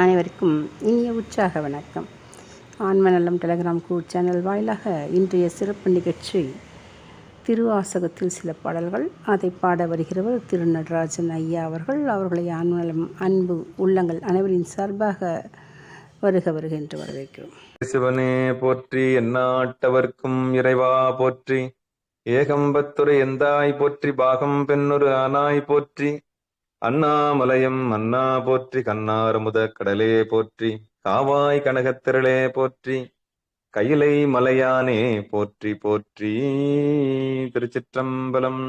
அனைவருக்கும் இனிய உற்சாக வணக்கம். ஆன்மநலம் டெலகிராம் கூட் சேனல் வாயிலாக இன்றைய சிறப்பு நிகழ்ச்சி திருவாசகத்தில் சில பாடல்கள். அதை பாட வருகிறவர் திரு நடராஜன் ஐயா அவர்கள். அவர்களை ஆன்மநலம் அன்பு உள்ளங்கள் அனைவரின் சார்பாக வருக வருக என்று வரவேற்கிறோம். சிவனே போற்றி எந்நாட்டவர்க்கும் இறைவா போற்றி. ஏகம்பத்துரை எந்தாய் போற்றி பாகம் பெண்ணொரு ஆனாய் போற்றி. அண்ணாமலையம் அண்ணா போற்றி கண்ணாரமுத கடலே போற்றி காவாய் கனகத்திரளே போற்றி கையிலை மலையானே போற்றி போற்றி. திருச்சிற்றம்பலம்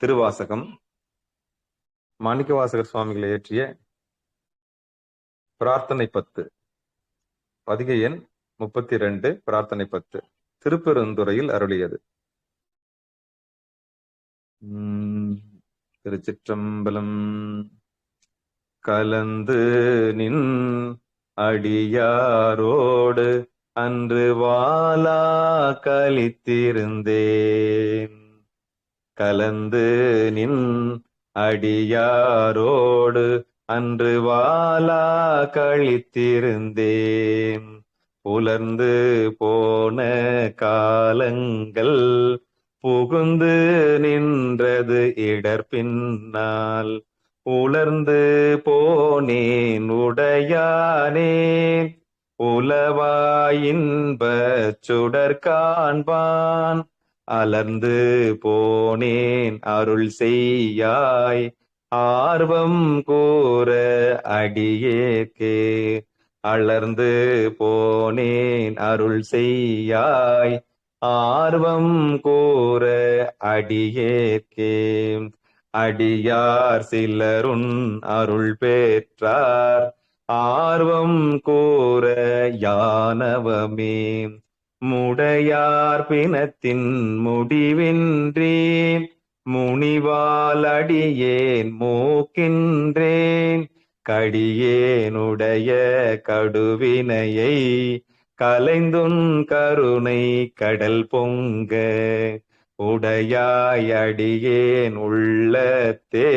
திருவாசகம். மாணிக்கவாசகர் சுவாமிகளை இயற்றிய பிரார்த்தனை பத்து. பதிகை எண் முப்பத்தி ரெண்டு பிரார்த்தனை பத்து. திருப்பெருந்துறையில் அருளியது. உம், திருச்சிற்றம்பலம். கலந்து நின் அடியாரோடு அன்று வாலா கழித்திருந்தேன். கலந்து நின் அடியாரோடு அன்று வாலா கழித்திருந்தேன். புலர்ந்து போன காலங்கள் புகுந்து நின்றது இடர் பின்னால். உலர்ந்து போனேன் உடையானேன் உலவாயின்ப சுடர் காண்பான். அலர்ந்து போனேன் அருள் செய்யாய். ஆர்வம் கூற அடியேற்கே. அலர்ந்து போனேன் அருள் செய்யாய். ஆர்வம் கூற அடியேற்கே. அடியார் சிலருன் அருள் பெற்றார். ஆர்வம் கூற யானவமே. முடையார் பிணத்தின் முடிவின்றி. முனிவால் அடியேன் மூக்கின்றேன். கடியேனுடைய கடுவினையை கலைந்துன் கருணை கடல் பொங்க உடையாயடியேன் உள்ளத்தே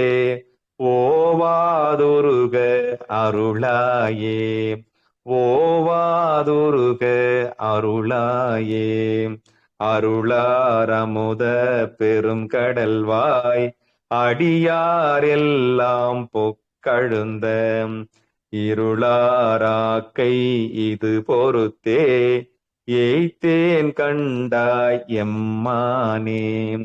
ஓவாதுருக அருளாயே ஓவாதுருக அருளாயே. அருளாரமுத பெரும் கடல்வாய் அடியார் எல்லாம் பொக்கழுந்த இருளாராக்கை இது பொறுத்தே எய்த்தேன் கண்டாய் எம்மானே.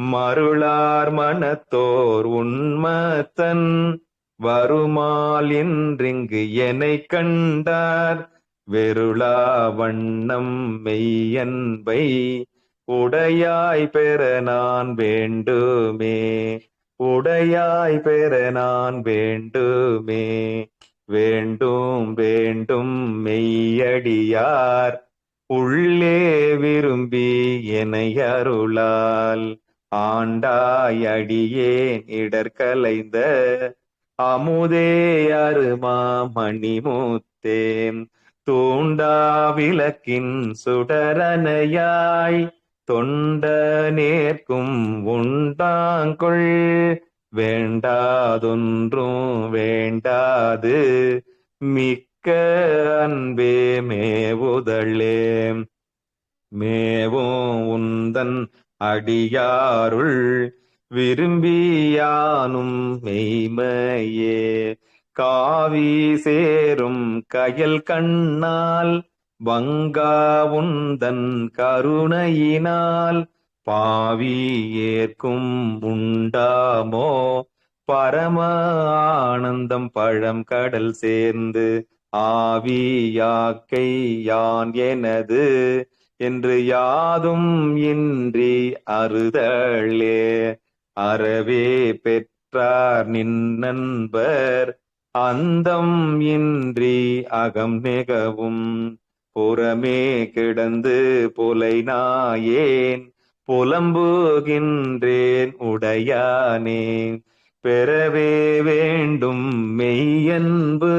மருளார் மனத்தோர் உண்மத்தன் வருமால் என்றிங்கு என்னை கண்டார். வெருளா வண்ணம் மெய்யன்பை உடையாய் பெற நான் வேண்டுமே. உடையாய் பெற நான் வேண்டுமே. வேண்டும் வேண்டும் மெய்யடியார். உள்ளே விரும்பி என்னை அருளால். ஆண்டாய் இடர்கலைந்த அமுதே அருமா மணிமுத்தேம் தூண்டா விளக்கின் சுடரனையாய் தொண்ட நேர்க்கும் உண்டாங்கொள். வேண்டாதொன்றும் வேண்டாது. மிக்க அன்பே மேவுதளே மேவும் உந்தன் அடியாருள் விரும்பியானும் மெய்மையே. காவி சேரும் கயல் கண்ணால் வங்கா உந்தன் கருணையினால் பாவி ஏற்கும் உண்டாமோ? பரம ஆனந்தம் பழம் கடல் சேர்ந்து ஆவியாக்கை யான் எனது? என்று யாதும் இன்றி அறுதளே அறவே பெற்றார் நின் நண்பர் அந்தம் இன்றி அகம் நிகவும். புறமே கிடந்து புலை நாயேன் புலம்புகின்றேன் உடையானே. பெறவே வேண்டும் மெய்யன்பு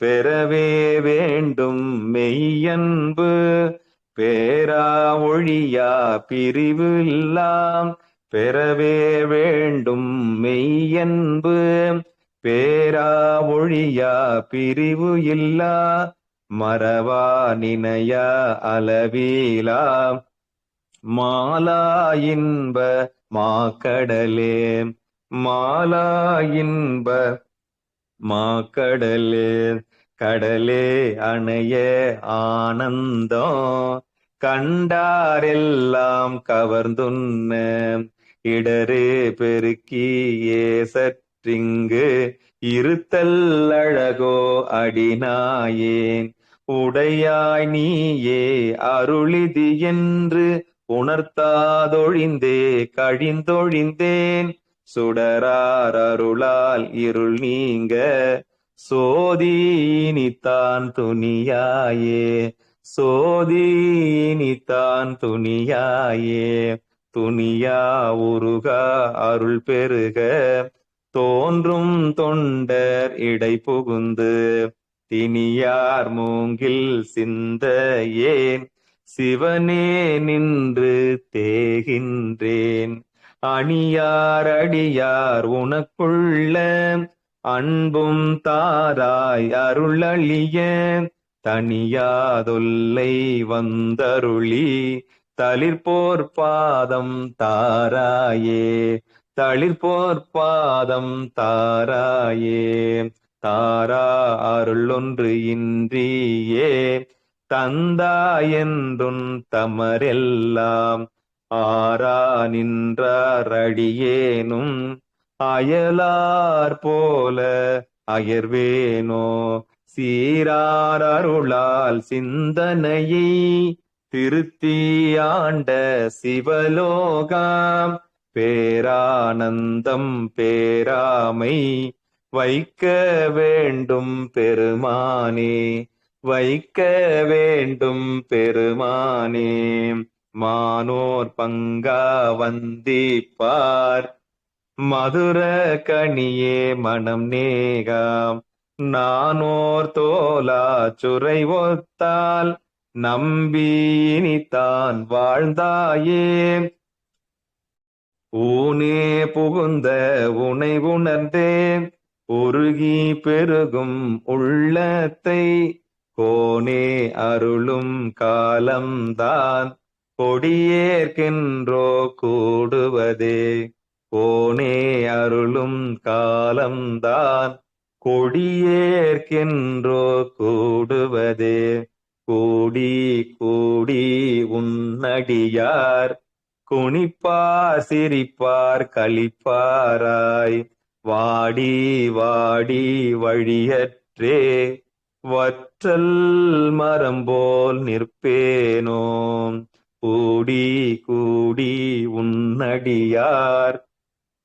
பெறவே வேண்டும் மெய்யன்பு. பேரா ஒழியா பிரிவில்லாம் பெறவே வேண்டும் மெய்யன்பு. பேரா ஒழியா பிரிவு இல்லா மறவா நினையா அளவீலாம் மாலா இன்ப மாக்கடலே மாலா இன்ப மாக்கடலே கடலே அணைய ஆனந்தம் கண்டாரெல்லாம் கவர்ந்துண்ண இடரே பெருக்கியே சற்றிங்கு இருத்தல் அழகோ அடினாயேன். உடையாய் நீயே அருளிதி என்று உணர்த்தாதொழிந்தே கழிந்தொழிந்தேன். சுடரார் அருளால் இருள் நீங்க சோதீனித்தான் துணியாயே. சோதீனித்தான் துணியாயே. துணியா உருகா அருள் பெருக. தோன்றும் தொண்டர் இடை புகுந்து தினியார் மூங்கில் சிந்த ஏன். சிவனே நின்று தேகின்றேன். அணியார் அடியார் உனக்குள்ள அன்பும் தாராய் அருளழிய தனியாதொல்லை வந்தருளி தளிர்போர் பாதம் தாராயே தளிர்போர் பாதம் தாராயே தாரா அருள் ஒன்று இன்றியே தந்தாயென்றும் தமரெல்லாம் ஆரா நின்றடியேனும் அயலார் போல அயர்வேனோ சீராரருளால் சிந்தனையை திருத்தியாண்ட சிவலோகாம் பேரானந்தம் பேராமை வைக்க வேண்டும் பெருமானே வைக்க வேண்டும் பெருமானே. மானோர் பங்கா வந்திப்பார். மதுர கனியே மனம் நேகாம். நானோர் தோலா சுரை ஒத்தால் நம்பினித்தான் வாழ்ந்தாயே. ஊனே புகுந்த உனை உணர்ந்தேன். உருகி பெருகும் உள்ளத்தை கோனே அருளும் காலம்தான் கொடியேற்கின்றோ கூடுவதே. கோனே அருளும் காலம்தான் கொடியேற்கின்றோ கூடுவதே. கூடி கூடி உன்னடியார் குனிப்பார் சிரிப்பார் கழிப்பாராய். வாடி வாடி வழியற்றே வற்றல் மரம்போல் நிற்பேனோ? கூடி கூடி உன்னடியார்.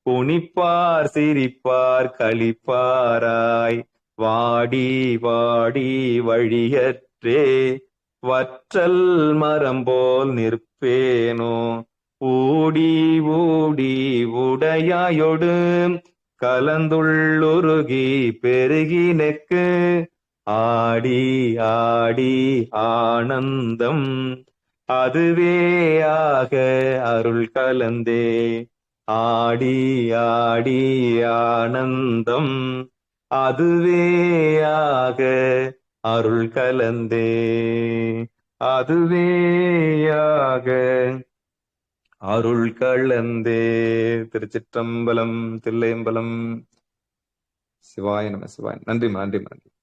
குனிப்பார் சிரிப்பார் கழிப்பாராய் வாடி வாடி வழியற்றே. வற்றல் மரம்போல் நிற்பேனோ? ஊடி ஊடி உடையாயொடு. கலந்துள்ளுருகி பெருகினக்கு ஆடி ஆடி ஆனந்தம். அதுவே ஆக அருள் கலந்தே. ஆடி ஆடி ஆனந்தம். அதுவே ஆக அருள் கலந்தே. அதுவே ஆக அருள் கலந்தே. திருச்சிற்றம்பலம் தில்லையம்பலம். சிவாய நம சிவாய் நன்றி நன்றி நன்றி.